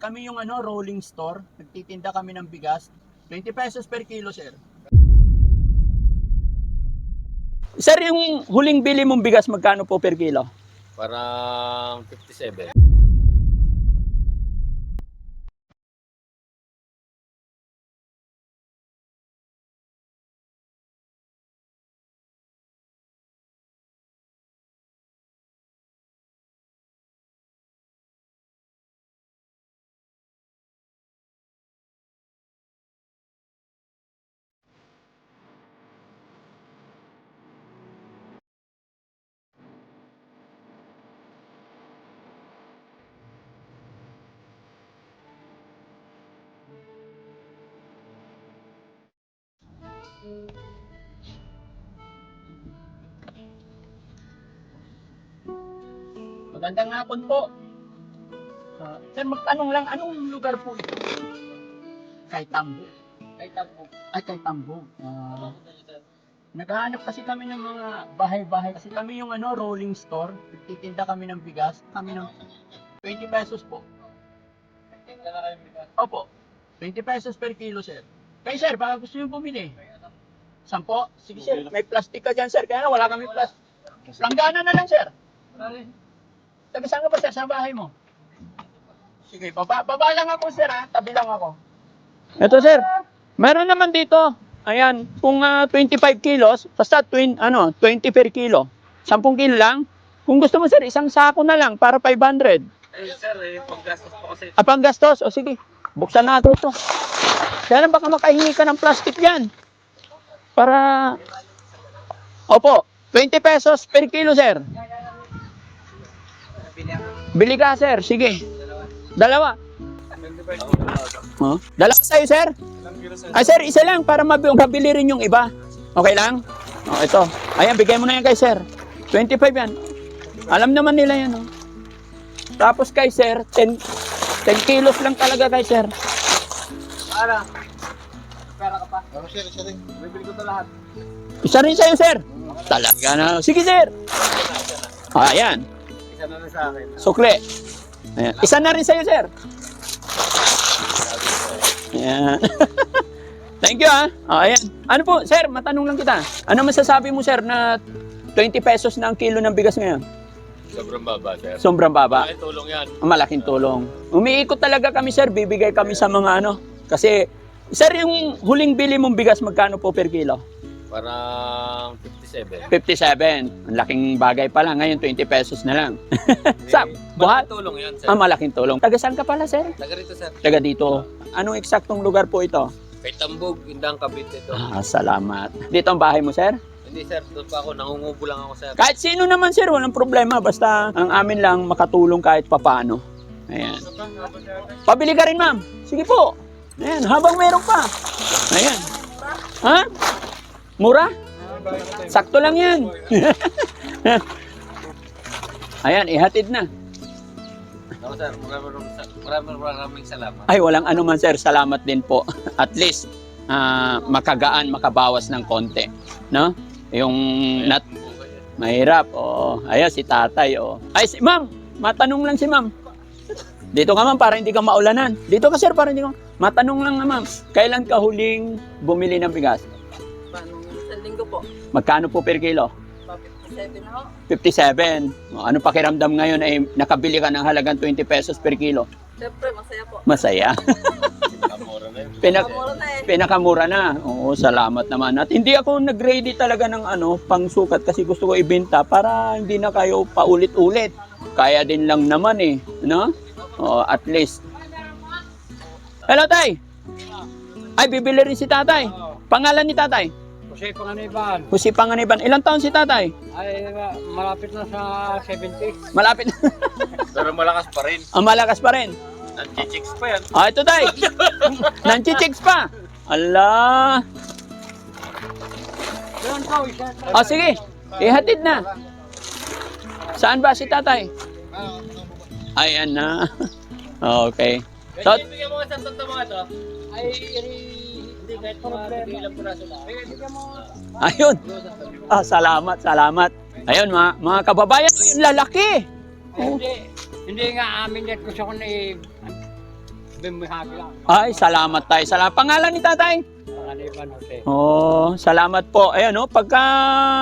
Kami yung ano, rolling store. Nagtitinda kami ng bigas. 20 pesos per kilo, sir. Sir, yung huling bili mong bigas, magkano po per kilo? Parang 57. Magandang hapon po. Ah, sir, magtanong lang, anong lugar po ito? Kay Tambo. Kay Tambo. Ay, kay Tambo. Ah, naghahanap kasi kami ng mga bahay-bahay. Kasi kami yung ano, rolling store. Titinda kami ng bigas. Kami ng 20 pesos po. Titinda na kayo bigas? Opo. 20 pesos per kilo, sir. Kay sir, baka gusto nyo bumili. Sampo? Sige, sir. May plastic ka dyan, sir. Kaya na, wala kami plastic. Langgana na lang, sir. Taga saan ka ba, sir? Sa bahay mo? Sige, baba, baba lang ako, sir, ha? Tabi lang ako. Ito, sir. Meron naman dito. Ayan, kung ah, 25 kilos, basta twin, ano, 20 per kilo. 10 kilo lang. Kung gusto mo, sir, isang sako na lang para 500. Eh, sir, eh, paggastos po kasi. Ah, panggastos? O sige, buksan natin ito. Kaya lang baka makahingi ka ng plastic yan. Para... Opo, 20 pesos per kilo, sir. Bili ka, sir. Sige. Dalawa. Oh, dalawa sa'yo, sir? Ay, sir, isa lang para mabi- mabili rin yung iba. Okay lang? Oh, ito. Ayan, bigay mo na yan kay sir. 25 yan. Alam naman nila yan, oh. Tapos kay sir, 10, 10 kilos lang talaga kay sir. Para. Ano, sir, isa rin. Bibili ko ito lahat. Isa rin sa'yo, sir. Talaga na. Sige, sir. Ayan. Isa na lang sa akin. Sukle. Ayan. Isa na rin sa'yo, sir. Ayan. Thank you, ah. Oh, ayan. Ano po, sir, matanong lang kita. Ano masasabi mo, sir, na 20 pesos na ang kilo ng bigas ngayon? Sobrang baba, sir. Sobrang baba. Malaking tulong yan. Malaking tulong. Umiikot talaga kami, sir. Bibigay kami sa mga ano. Kasi, sir, yung huling bili mong bigas, magkano po per kilo? Parang 57. 57. Ang laking bagay pa lang. Ngayon, 20 pesos na lang. Sa buhat? Malaking tulong yan, sir. Ang malaking tulong. Taga saan ka pala, sir? Taga rito, sir. Taga dito. Anong eksaktong lugar po ito? Kay Tambog, Indang Cavite ito. Ah, salamat. Dito ang bahay mo, sir? Hindi, sir. Doon pa ako. Nangungubo lang ako, sir. Kahit sino naman, sir. Walang problema. Basta ang amin lang makatulong kahit papano. Ayan. Pabili ka rin, ma'am. Sige po. Ayan, habang meron pa. Ayan. Ha? Mura? Sakto lang yan. Ayan, ihatid na. Ako, sir. Maraming, maraming, maraming salamat. Ay, walang ano man, sir. Salamat din po. At least, ah, makagaan, makabawas ng konti. No? Yung nat mahirap. Oh, ayan si tatay. Oh. Ay, si ma'am. Matanong lang si ma'am. Dito ka ma'am para hindi ka maulanan. Dito ka sir para hindi ka. Matanong lang na ma'am. Kailan ka huling bumili ng bigas? Sa linggo po. Magkano po per kilo? 57 na ho. 57. Oh, ano pakiramdam ngayon ay nakabili ka ng halagang 20 pesos per kilo? Siyempre, masaya po. Masaya. Pinak Kamura na eh. pinakamura na. Oo, salamat naman. At hindi ako nag-ready talaga ng ano, pangsukat kasi gusto ko ibenta para hindi na kayo paulit-ulit. Kaya din lang naman eh, no? Oh, at least. Hello, tay. Ay, bibili rin si tatay. Pangalan ni tatay? Kasi panganiban, Jose Panganiban. Ilang taon si tatay? ay malapit na sa 70. Malapit. Pero malakas pa rin. Ang malakas pa rin. Nanchichicks pa yan. Ah, ito tay. Nanchichicks pa. Isa. Ah, sige. Ihatid na. Saan ba si tatay? Ayan na. Okay. So, Bigyan mo nga sa tanda mga ito. Ay, hindi kahit problema. Ilang puraso lang. Bigyan mo. ayun. Ah, salamat, salamat. Ayun, mga, mga kababayan, yung lalaki. Ay, Hindi, hindi nga amin yan gusto ko na i- bimihagi lang. Ay, salamat tayo. Salamat. Pangalan ni tatay? Pangaliban Jose. Oh, salamat po. Ayan oh, pagka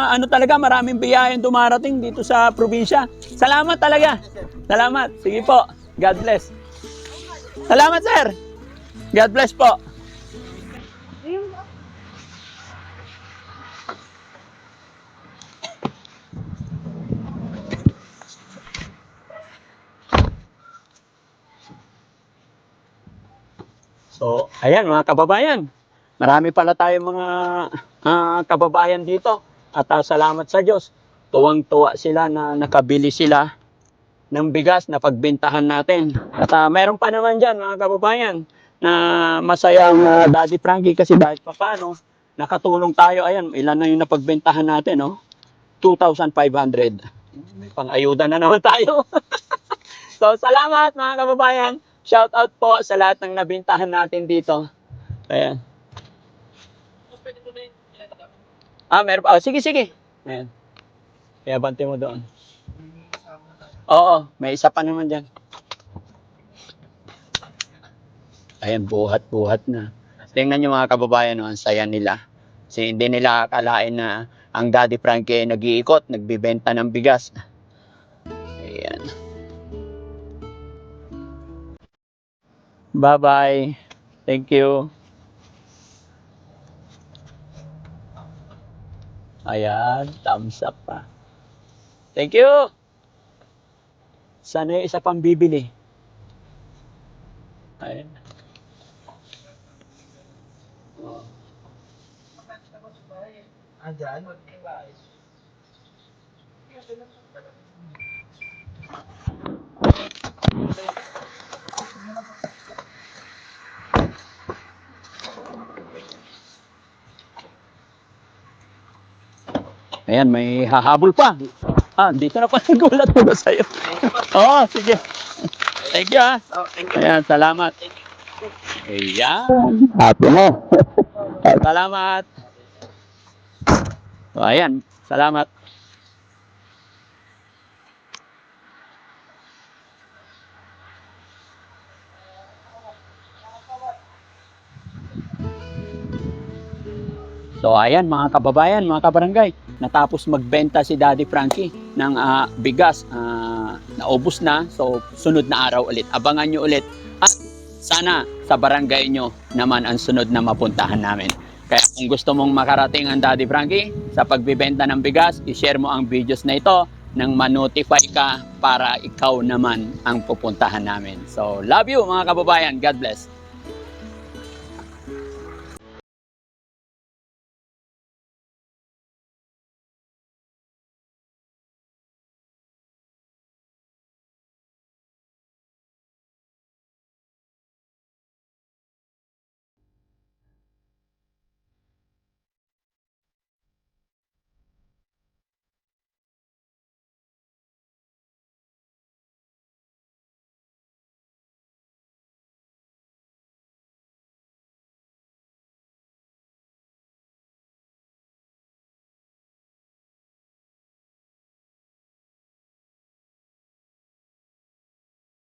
ano talaga maraming biyayang dumarating dito sa probinsya. Salamat talaga. Salamat. Sige po. God bless. Salamat, sir. God bless po. So, ayan mga kababayan. Marami pala tayong mga ah, kababayan dito. At ah, salamat sa Diyos. Tuwang-tuwa sila na nakabili sila ng bigas na pagbintahan natin. At ah, meron pa naman dyan mga kababayan na masaya ang ah, Daddy Frankie kasi dahil pa paano nakatulong tayo. Ayan, ilan na yung napagbentahan natin, no? 2,500. May pang-ayuda na naman tayo. so, salamat mga kababayan. Shout out po sa lahat ng nabintahan natin dito. Ayan. Ah, meron pa. Oh, sige, sige. Ayan. Kaya bante mo doon. Oo, may isa pa naman dyan. Ayan, buhat-buhat na. Tingnan nyo mga kababayan, no, ang saya nila. Kasi hindi nila akalain na ang Daddy Frankie ay nag-iikot, nagbibenta ng bigas. Ayan. Bye-bye. Thank you. Ayan, thumbs up pa. Thank you. Sana yung isa pang bibili. Ayan. Andyan. Ayan, may hahabol pa. Ah, dito na pa nagulat ko sa'yo. Oo, sige. Thank you ah. Oh, thank you. Ayan, salamat. Ayan. Happy mo. salamat. So, ayan, salamat. So ayan mga kababayan, mga kabarangay, natapos magbenta si Daddy Frankie ng ah, bigas. Ah, naubos na, so sunod na araw ulit. Abangan nyo ulit. At sana sa barangay nyo naman ang sunod na mapuntahan namin. Kaya kung gusto mong makarating ang Daddy Frankie sa pagbibenta ng bigas, i-share mo ang videos na ito nang ma-notify ka para ikaw naman ang pupuntahan namin. So love you mga kababayan. God bless.